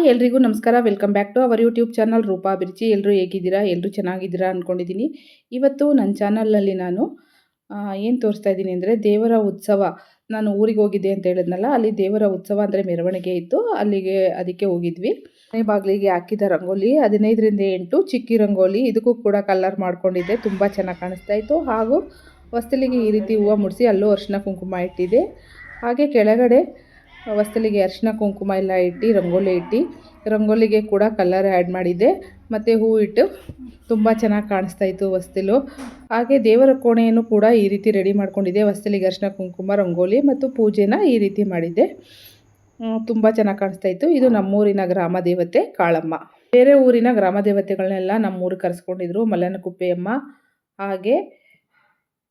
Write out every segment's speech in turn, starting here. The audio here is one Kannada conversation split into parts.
ಹಾಯ್ ಎಲ್ರಿಗೂ ನಮಸ್ಕಾರ. Welcome back to our YouTube channel Roopa Birchi. ಎಲ್ಲರೂ ಹೇಗಿದ್ದೀರಾ? ಎಲ್ಲರೂ ಚೆನ್ನಾಗಿದ್ದೀರಾ ಅಂದ್ಕೊಂಡಿದ್ದೀನಿ ಇವತ್ತು ನನ್ನ ಚಾನಲ್ನಲ್ಲಿ ನಾನು ಏನು ತೋರಿಸ್ತಾ ಇದ್ದೀನಿ ಅಂದರೆ ದೇವರ ಉತ್ಸವ. ನಾನು ಊರಿಗೆ ಹೋಗಿದ್ದೆ ಅಂತ ಹೇಳಿದ್ನಲ್ಲ, ಅಲ್ಲಿ ದೇವರ ಉತ್ಸವ ಅಂದರೆ ಮೆರವಣಿಗೆ ಇತ್ತು. ಅಲ್ಲಿಗೆ, ಅದಕ್ಕೆ ಹೋಗಿದ್ವಿ. ಮನೆ ಬಾಗಿಲಿಗೆ ಹಾಕಿದ ರಂಗೋಲಿ, ಹದಿನೈದರಿಂದ ಎಂಟು ಚಿಕ್ಕಿ ರಂಗೋಲಿ, ಇದಕ್ಕೂ ಕೂಡ ಕಲರ್ ಮಾಡ್ಕೊಂಡಿದ್ದೆ. ತುಂಬ ಚೆನ್ನಾಗಿ ಕಾಣಿಸ್ತಾ ಇತ್ತು. ಹಾಗೂ ಹೊಸ್ತಲಿಗೆ ಈ ರೀತಿ ಹೂವು ಮುಡಿಸಿ ಅಲ್ಲೂ ಅರಿಶಿನ ಕುಂಕುಮ ಇಟ್ಟಿದೆ ಹಾಗೆ ಕೆಳಗಡೆ ಹೊಸ್ತಲಿಗೆ ಅರಿಶಿನ, ಕುಂಕುಮ ಎಲ್ಲ ಇಟ್ಟು, ರಂಗೋಲಿ ಇಟ್ಟು, ರಂಗೋಲಿಗೆ ಕೂಡ ಕಲರ್ ಆ್ಯಡ್ ಮಾಡಿದ್ದೆ. ಮತ್ತು ಹೂ ಇಟ್ಟು ತುಂಬ ಚೆನ್ನಾಗಿ ಕಾಣಿಸ್ತಾ ಇತ್ತು ಹೊಸ್ತಿಲು ಹಾಗೆ ದೇವರ ಕೋಣೆಯನ್ನು ಕೂಡ ಈ ರೀತಿ ರೆಡಿ ಮಾಡಿಕೊಂಡಿದ್ದೆ. ಹೊಸ್ತಲಿಗೆ ಅರಿಶಿನ, ಕುಂಕುಮ, ರಂಗೋಲಿ ಮತ್ತು ಪೂಜೆನ ಈ ರೀತಿ ಮಾಡಿದ್ದೆ. ತುಂಬ ಚೆನ್ನಾಗಿ ಕಾಣಿಸ್ತಾ ಇತ್ತು. ಇದು ನಮ್ಮೂರಿನ ಗ್ರಾಮ ದೇವತೆ ಕಾಳಮ್ಮ. ಬೇರೆ ಊರಿನ ಗ್ರಾಮ ದೇವತೆಗಳನ್ನೆಲ್ಲ ನಮ್ಮೂರಿಗೆ ಕರೆಸ್ಕೊಂಡಿದ್ರು. ಮಲ್ಲನ ಕುಪ್ಪೆಯಮ್ಮ, ಹಾಗೆ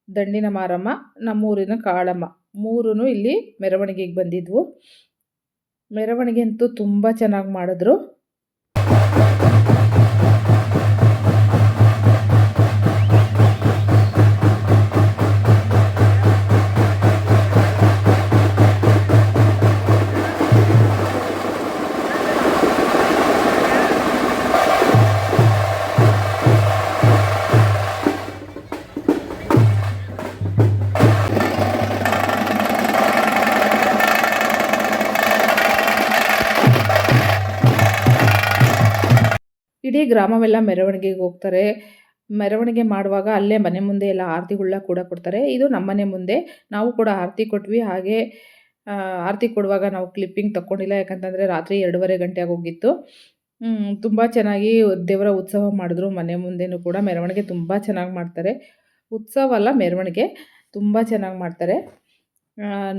ದಂಡಿನ ಮಾರಮ್ಮ, ನಮ್ಮೂರಿನ ಕಾಳಮ್ಮ. ಮೂರೂ ಇಲ್ಲಿ ಮೆರವಣಿಗೆಗೆ ಬಂದಿದ್ವು. ಮೆರವಣಿಗೆ ಅಂತೂ ತುಂಬ ಚೆನ್ನಾಗಿ ಮಾಡಿದ್ರು. ಇಡೀ ಗ್ರಾಮವೆಲ್ಲ ಮೆರವಣಿಗೆಗೆ ಹೋಗ್ತಾರೆ. ಮೆರವಣಿಗೆ ಮಾಡುವಾಗ ಅಲ್ಲೇ ಮನೆ ಮುಂದೆ ಎಲ್ಲ ಆರತಿಗಳ್ನ ಕೂಡ ಕೊಡ್ತಾರೆ. ಇದು ನಮ್ಮನೆ ಮುಂದೆ. ನಾವು ಕೂಡ ಆರತಿ ಕೊಟ್ವಿ. ಹಾಗೆ ಆರತಿ ಕೊಡುವಾಗ ನಾವು ಕ್ಲಿಪ್ಪಿಂಗ್ ತಕ್ಕೊಂಡಿಲ್ಲ. ಯಾಕಂತಂದರೆ ರಾತ್ರಿ ಎರಡೂವರೆ ಗಂಟೆ ಆಗೋಗಿತ್ತು ತುಂಬ ಚೆನ್ನಾಗಿ ದೇವರ ಉತ್ಸವ ಮಾಡಿದ್ರು. ಮನೆ ಮುಂದೆನೂ ಕೂಡ ಮೆರವಣಿಗೆ ತುಂಬ ಚೆನ್ನಾಗಿ ಮಾಡ್ತಾರೆ. ಉತ್ಸವ ಅಲ್ಲ, ಮೆರವಣಿಗೆ ತುಂಬ ಚೆನ್ನಾಗಿ ಮಾಡ್ತಾರೆ.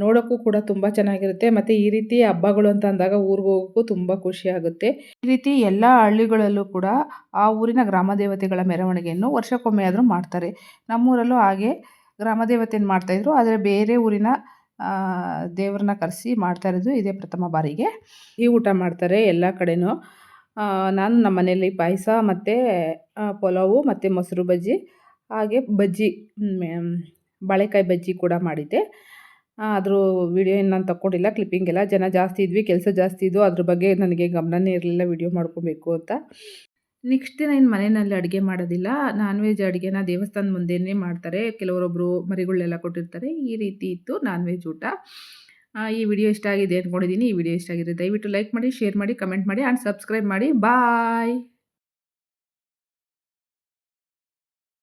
ನೋಡೋಕ್ಕೂ ಕೂಡ ತುಂಬ ಚೆನ್ನಾಗಿರುತ್ತೆ. ಮತ್ತು ಈ ರೀತಿ ಹಬ್ಬಗಳು ಅಂತ ಅಂದಾಗ ಊರಿಗೆ ಹೋಗೋಕ್ಕೂ ತುಂಬ ಖುಷಿ ಆಗುತ್ತೆ. ಈ ರೀತಿ ಎಲ್ಲ ಹಳ್ಳಿಗಳಲ್ಲೂ ಕೂಡ ಆ ಊರಿನ ಗ್ರಾಮ ದೇವತೆಗಳ ಮೆರವಣಿಗೆಯನ್ನು ವರ್ಷಕ್ಕೊಮ್ಮೆ ಆದರೂ ಮಾಡ್ತಾರೆ. ನಮ್ಮೂರಲ್ಲೂ ಹಾಗೆ ಗ್ರಾಮ ದೇವತೆಯನ್ನು ಮಾಡ್ತಾಯಿದ್ರು ಆದರೆ ಬೇರೆ ಊರಿನ ದೇವ್ರನ್ನ ಕರೆಸಿ ಮಾಡ್ತಾ ಇರೋದು ಇದೇ ಪ್ರಥಮ ಬಾರಿಗೆ. ಈ ಊಟ ಮಾಡ್ತಾರೆ ಎಲ್ಲ ಕಡೆನೂ. ನಾನು ನಮ್ಮ ಮನೆಯಲ್ಲಿ ಪಾಯಸ ಮತ್ತು ಪಲಾವು ಮತ್ತು ಮೊಸರು ಬಜ್ಜಿ ಹಾಗೆ ಬಜ್ಜಿ ಬಾಳೆಕಾಯಿ ಬಜ್ಜಿ ಕೂಡ ಮಾಡಿದ್ದೆ. ಅದ್ರ ವೀಡಿಯೋ ಏನು ನಾನು ತಗೊಂಡಿಲ್ಲ ಕ್ಲಿಪ್ಪಿಂಗ್ ಎಲ್ಲ. ಜನ ಜಾಸ್ತಿ ಇದ್ವಿ, ಕೆಲಸ ಜಾಸ್ತಿ ಇದ್ದು ಅದ್ರ ಬಗ್ಗೆ ನನಗೆ ಗಮನನೇ ಇರಲಿಲ್ಲ ವೀಡಿಯೋ ಮಾಡ್ಕೋಬೇಕು ಅಂತ. ನೆಕ್ಸ್ಟ್ ದಿನ ಏನು ಮನೆಯಲ್ಲಿ ಅಡುಗೆ ಮಾಡೋದಿಲ್ಲ. ನಾನ್ ವೆಜ್ ಅಡುಗೆನ ದೇವಸ್ಥಾನದ ಮುಂದೆನೇ ಮಾಡ್ತಾರೆ. ಕೆಲವರೊಬ್ಬರು ಮರಿಗಳನ್ನೆಲ್ಲ ಕೊಟ್ಟಿರ್ತಾರೆ. ಈ ರೀತಿ ಇತ್ತು ನಾನ್ ವೆಜ್ ಊಟ ಈ ವಿಡಿಯೋ ಇಷ್ಟ ಆಗಿದೆ ಅಂದ್ಕೊಂಡಿದ್ದೀನಿ ಈ ವಿಡಿಯೋ ಇಷ್ಟ ಆಗಿದೆ ದಯವಿಟ್ಟು ಲೈಕ್ ಮಾಡಿ ಶೇರ್ ಮಾಡಿ ಕಮೆಂಟ್ ಮಾಡಿ ಆ್ಯಂಡ್ ಸಬ್ಸ್ಕ್ರೈಬ್ ಮಾಡಿ. ಬಾಯ್